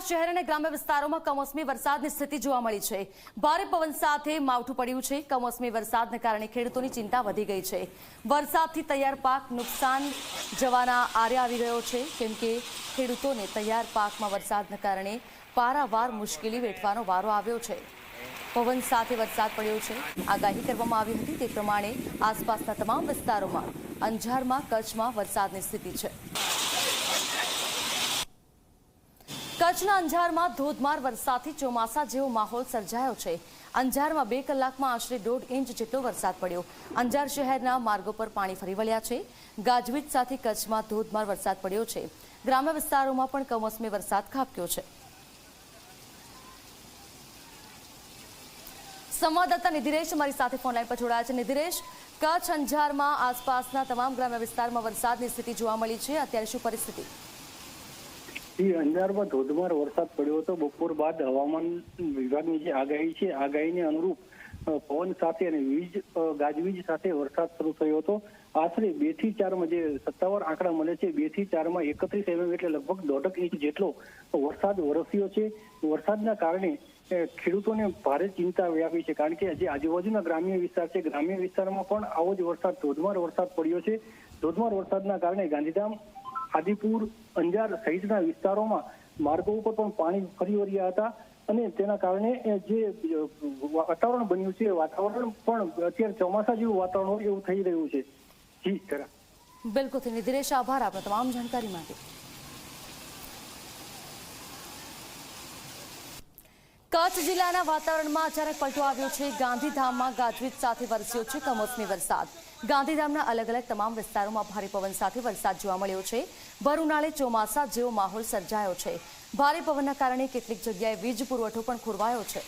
શહેર અને ગ્રામ્ય વિસ્તારોમાં કમોસમી વરસાદની સ્થિતિ જોવા મળી છે. ભારે પવન સાથે માવઠું પડ્યું છે. કમોસમી વરસાદને કારણે ખેડૂતોની ચિંતા વધી ગઈ છે. વરસાદથી તૈયાર પાક નુકસાન જવાના આરે આવી ગયો છે. કેમ કે ખેડૂતોને તૈયાર પાકમાં વરસાદને કારણે પારાવાર મુશ્કેલી વેઠવાનો વારો આવ્યો છે. પવન સાથે વરસાદ પડ્યો છે. આગાહી કરવામાં આવી હતી તે પ્રમાણે આસપાસના તમામ વિસ્તારોમાં અંજારમાં કચ્છમાં વરસાદની સ્થિતિ છે. કચ્છના અંજારમાં ધોધમાર વરસાદથી ચોમાસા જેવો માહોલ સર્જાયો છે. અંજારમાં બે કલાકમાં આશરે દોઢ ઇંચ જેટલો વરસાદ પડ્યો. અંજાર શહેરના માર્ગો પર પાણી ફરી વળ્યા છે. ગાજવીજ સાથે કચ્છમાં ધોધમાર વરસાદ પડ્યો છે. ગ્રામ્ય વિસ્તારોમાં પણ કમોસમી વરસાદ ખાબક્યો છે. સંવાદદાતા નિધિરેશ અમારી સાથે ફોનલાઈન પર જોડાયા છે. નિધિરેશ, કચ્છ અંજારમાં આસપાસના તમામ ગ્રામ્ય વિસ્તારમાં વરસાદની સ્થિતિ જોવા મળી છે. અત્યારે શું પરિસ્થિતિ? જી અંજારમાં ધોધમાર વરસાદ પડ્યો હતો. બપોર બાદ હવામાન વિભાગની જે આગાહી છે, આગાહીને અનુરૂપ પવન સાથે અને વીજ ગાજવીજ સાથે વરસાદ શરૂ થયો હતો. આશરે બેથી ચારમાં જે સત્તાવાર આંકડા મળે છે. બેથી ચારમાં એકત્રીસ એમએમ એટલે લગભગ દોઢક ઇંચ જેટલો વરસાદ વરસ્યો છે. વરસાદના કારણે ખેડૂતોને ભારે ચિંતા વ્યાપી છે. કારણ કે જે આજુબાજુના ગ્રામ્ય વિસ્તાર છે. ગ્રામ્ય વિસ્તારમાં પણ આવો જ વરસાદ, ધોધમાર વરસાદ પડ્યો છે. ધોધમાર વરસાદના કારણે ગાંધીધામ આદિપુર, અંજાર સહિતના વિસ્તારોમાં માર્ગો ઉપર પણ પાણી ફરી વળ્યા હતા અને તેના કારણે જે વાતાવરણ બન્યું છે, વાતાવરણ પણ અત્યારે ચોમાસા જેવું વાતાવરણ હોય એવું થઈ રહ્યું છે. જી ખરા બિલકુલ નિધિરેશ આભાર આપણે તમામ જાણકારી માટે. કચ્છ જિલ્લાના વાતાવરણમાં અચાનક પલટો આવ્યો છે. ગાંધીધામમાં ગાજવીજ સાથે વરસ્યો છે કમોસમી વરસાદ. ગાંધીધામના અલગ અલગ તમામ વિસ્તારોમાં ભારે પવન સાથે વરસાદ જોવા મળ્યો છે. ભર ઉનાળે ચોમાસા જેવો માહોલ સર્જાયો છે. ભારે પવનના કારણે કેટલીક જગ્યાએ વીજ પુરવઠો પણ ખોરવાયો છે.